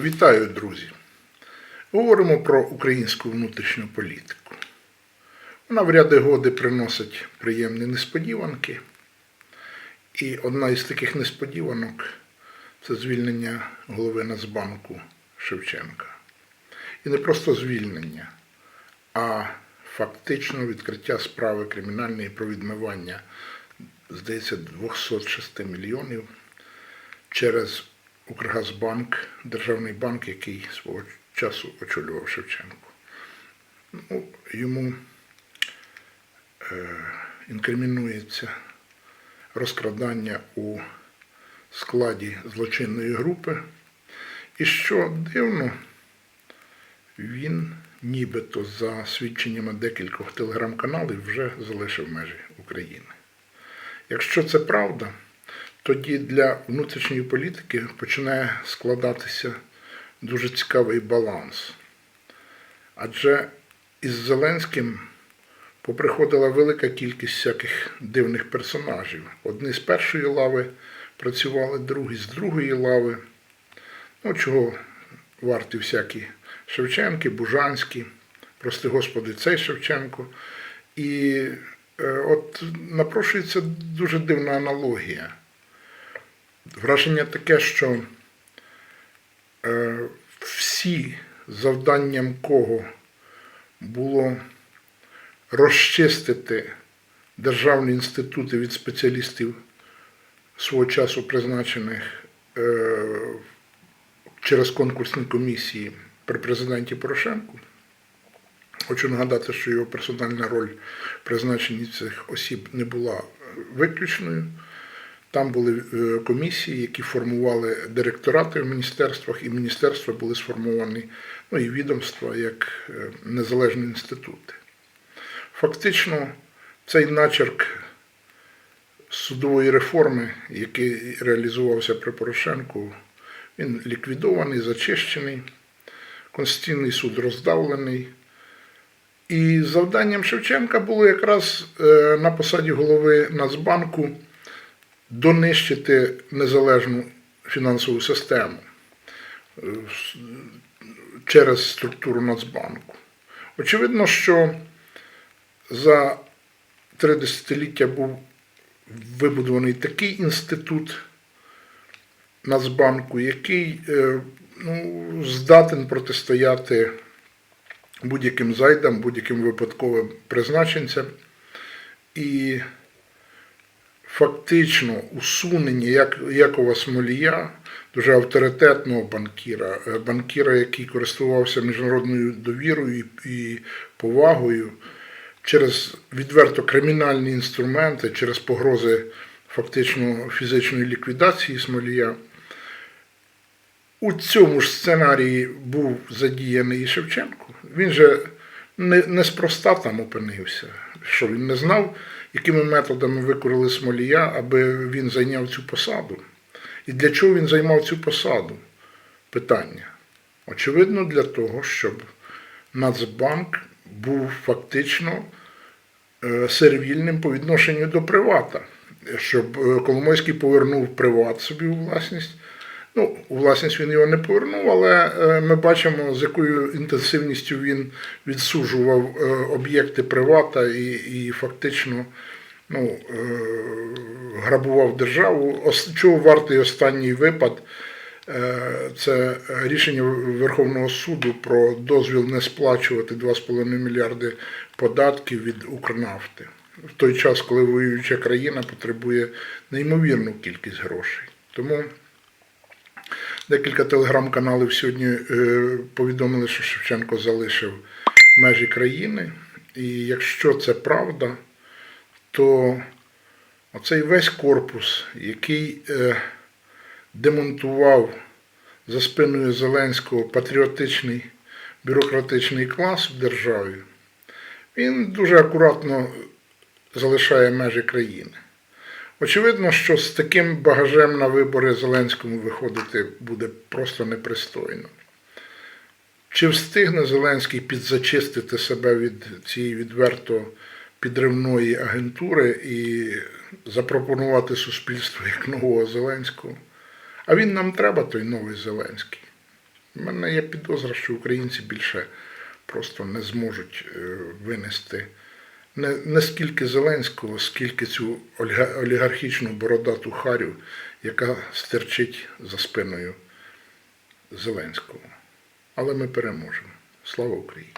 Вітаю, друзі! Говоримо про українську внутрішню політику. Вона в ряди годи приносить приємні несподіванки. І одна із таких несподіванок це звільнення голови Нацбанку Шевченка. І не просто звільнення, а фактично відкриття справи кримінальної про відмивання, здається, 206 мільйонів через Укргазбанк, державний банк, який свого часу очолював Шевченко. Ну, йому е, інкримінується розкрадання у складі злочинної групи. І що дивно, він нібито за свідченнями декількох телеграм-каналів вже залишив межі України. Якщо це правда, тоді для внутрішньої політики починає складатися дуже цікавий баланс. Адже із Зеленським поприходила велика кількість всяких дивних персонажів. Одні з першої лави працювали, другі з другої лави. Ну, чого варті всякі Шевченки, Бужанські, прости Господи, цей Шевченко. І е, от напрошується дуже дивна аналогія. Враження таке, що е, всі завданням кого було розчистити державні інститути від спеціалістів свого часу призначених е, через конкурсні комісії при президенті Порошенку. Хочу нагадати, що його персональна роль в призначенні цих осіб не була виключною. Там були е, комісії, які формували директорати в міністерствах, і міністерства були сформовані, ну і відомства як е, незалежні інститути. Фактично, цей начерк судової реформи, який реалізувався при Порошенку, він ліквідований, зачищений, Конституційний суд роздавлений. І завданням Шевченка було якраз е, на посаді голови Нацбанку донищити незалежну фінансову систему е, через структуру Нацбанку. Очевидно, що за три десятиліття був вибудований такий інститут Нацбанку, який е, ну, здатен протистояти будь-яким зайдам, будь-яким випадковим призначенцям. І фактично усунення як, Якова Смолія, дуже авторитетного банкіра, е, банкіра, який користувався міжнародною довірою і, повагою через відверто кримінальні інструменти, через погрози фактично фізичної ліквідації Смолія. У цьому ж сценарії був задіяний і Шевченко. Він же не, неспроста там опинився, що він не знав, якими методами викорили Смолія, аби він зайняв цю посаду. І для чого він займав цю посаду? Питання. Очевидно, для того, щоб Нацбанк був фактично е, сервільним по відношенню до привата, щоб е, Коломойський повернув приват собі у власність. Ну, у власність він його не повернув, але е, ми бачимо, з якою інтенсивністю він відсуджував е, об'єкти привата і, і фактично ну, е, грабував державу. Чого вартий останній випад? Це рішення Верховного суду про дозвіл не сплачувати 2,5 мільярди податків від Укрнафти в той час, коли воююча країна потребує неймовірну кількість грошей. Тому Декілька телеграм-каналів сьогодні е, повідомили, що Шевченко залишив межі країни. І якщо це правда, то оцей весь корпус, який е, демонтував за спиною Зеленського патріотичний бюрократичний клас в державі, він дуже акуратно залишає межі країни. Очевидно, що з таким багажем на вибори Зеленському виходити буде просто непристойно. Чи встигне Зеленський підзачистити себе від цієї відверто підривної агентури і запропонувати суспільству як нового Зеленського? А він нам треба, той новий Зеленський. У мене є підозра, що українці більше просто не зможуть е, винести не, не скільки Зеленського, скільки цю олігархічну бородату харю, яка стерчить за спиною Зеленського. Але ми переможемо. Слава Україні!